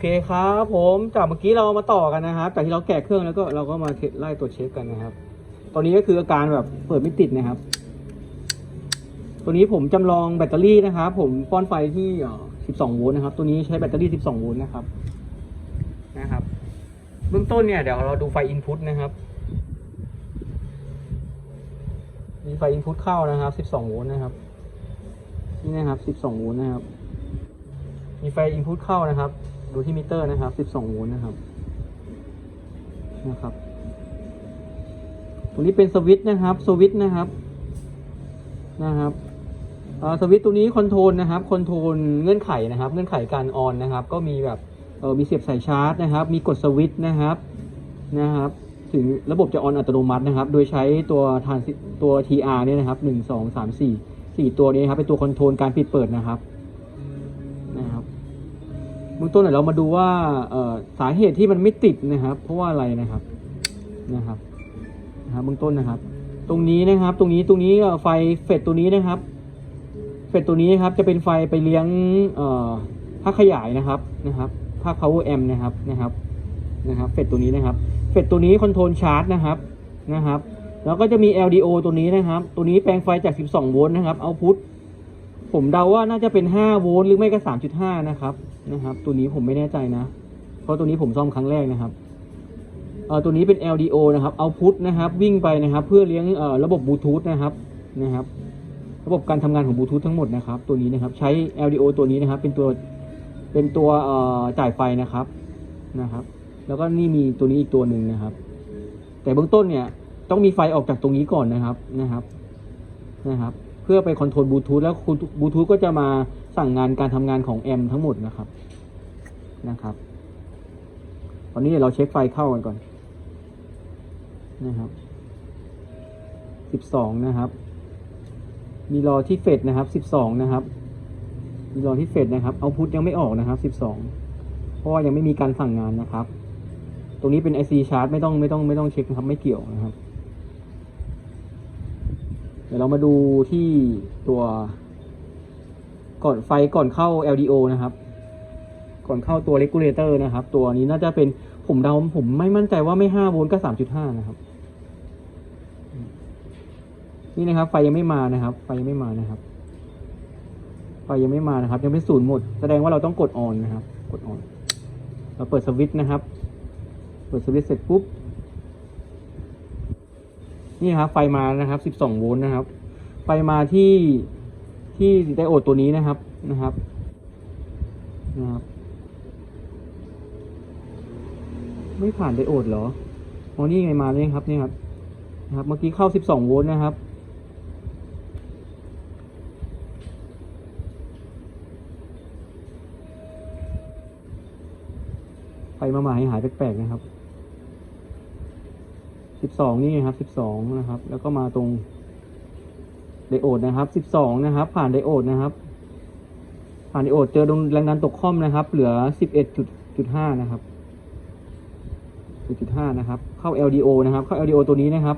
เคครับผมจากเมื่อกี้เรามาต่อกันนะครับจากที่เราแกะเครื่องแล้วก็เราก็มาเทสไล่ตรวจเช็คกันนะครับ ตอนนี้ก็คืออาการแบบเปิดไม่ติดนะครับ ตัวนี้ผมจำลองแบตเตอรี่นะครับผมป้อนไฟที่เอ่อ12 โวลต์นะครับ ตัวนี้ใช้แบตเตอรี่ 12 โวลต์นะครับนะครับ เบื้องต้นเนี่ยเดี๋ยวเราดูไฟอินพุตนะครับมีไฟอินพุตเข้านะครับ 12 โวลต์นะครับ นี่นะครับ 12 โวลต์นะครับ มีไฟอินพุตเข้านะครับ ดูที่มิเตอร์นะครับ 12โวลต์นะครับ นะครับ ตรงนี้เป็นสวิตช์นะครับ สวิตช์นะครับ นะครับอ่อสวิตช์ตัวนี้คอนโทรลนะครับคอนโทรลเงื่อนไขนะครับ เงื่อนไขการออนนะครับ ก็มีแบบเออมีเสียบสายชาร์จนะครับ มีกดสวิตช์นะครับนะครับ ถึงระบบจะออนอัตโนมัตินะครับ โดยใช้ตัวทานตัว TR เนี่ยนะครับหนึ่งสอามสี่สี่ตัวนี้ครับเป็นตัวคอนโทรลการปิดเปิดนะครับ บื้องต้นเดี๋ยวเรามาดูว่าสาเหตุที่มันไม่ติดนะครับ เพราะว่าอะไรนะครับนะครับนะครับเบื้องต้นนะครับ ตรงนี้นะครับ ตรงนี้ตรงนี้ไฟเฟดตัวนี้นะครับ เฟดตัวนี้นะครับจะเป็นไฟไปเลี้ยงภาคขยายนะครับนะครับภาค power amp นะครับนะครับนะครับ เฟดตัวนี้นะครับ เฟดตัวนี้คอนโทรลชาร์จนะครับนะครับ แล้วก็จะมี LDO ตัวนี้นะครับ ตัวนี้แปลงไฟจาก 12 โวลต์นะครับเอาพุท ผมเดาว่าน่าจะเป็น 5 โวลต์หรือไม่ก็ 3.5 นะครับนะครับ ตัวนี้ผมไม่แน่ใจนะ เพราะตัวนี้ผมซ่อมครั้งแรกนะครับเอ่อตัวนี้เป็น LDO นะครับเอาพุทนะครับ วิ่งไปนะครับ เพื่อเลี้ยงเอ่อระบบบลูทูธนะครับนะครับ ระบบการทำงานของบลูทูธทั้งหมดนะครับ ตัวนี้นะครับใช้ LDO ตัวนี้นะครับ เป็นตัวเป็นตัวเอ่อจ่ายไฟนะครับนะครับ แล้วก็นี่มีตัวนี้อีกตัวหนึ่งนะครับ แต่เบื้องต้นเนี่ยต้องมีไฟออกจากตรงนี้ก่อนนะครับนะครับนะครับ พื่อไปคอนโทรลบลูทูธแล้วบลูทูธก็จะมาสั่งงานการทำงานของแอมทั้งหมดนะครับนะครับ ตอนนี้เดี๋ยวเราเช็คไฟเข้ากันก่อนนะครับสิบสองนะครับ มีรอที่เฟดนะครับสิบสองนะครับ มีรอที่เฟดนะครับเอาพุทยังไม่ออกนะครับสิบสองเพราะว่ายังไม่มีการสั่งงานนะครับ ตรงนี้เป็น IC chart ไม่ต้องไม่ต้องไม่ต้องเช็คนะครับ ไม่เกี่ยวนะครับ ดี๋ยวเรามาดูที่ตัวก่อนไฟก่อนเข้า LDO นะครับ ก่อนเข้าตัว regulator นะครับ ตัวนี้น่าจะเป็นผมเดาผมไม่มั่นใจว่าไม่ห้าโวลต์ก็สามจุดห้านะครับ นี่นะครับ ไฟยังไม่มานะครับ ไฟยังไม่มานะครับ ไฟยังไม่มานะครับ ยังเป็นศูนย์หมด แสดงว่าเราต้องกดออนนะครับ กดออน เราเปิดสวิตช์นะครับ เปิดสวิตช์เสร็จปุ๊บ นี่ครับไฟมานะครับ 12 โวลต์นะครับ ไฟมาที่ที่ไดโอดตัวนี้นะครับนะครับนะครับ ไม่ผ่านไดโอดเหรออ๋อนี่ไงมาเลยครับนี่ครับนะครับ เมื่อกี้เข้า 12 โวลต์นะครับไฟมาหมายหายแปลกๆนะครับ สิบสองนี่ครับสิบสองนะครับ แล้วก็มาตรงไดโอดนะครับสิบสองนะครับ ผ่านไดโอดนะครับ ผ่านไดโอดเจอตรงแรงดันตกค่อมนะครับ เหลือสิบเอ็ดจุดจุดห้านะครับจุดห้านะครับ เข้า LDO นะครับ เข้า LDO ตัวนี้นะครับ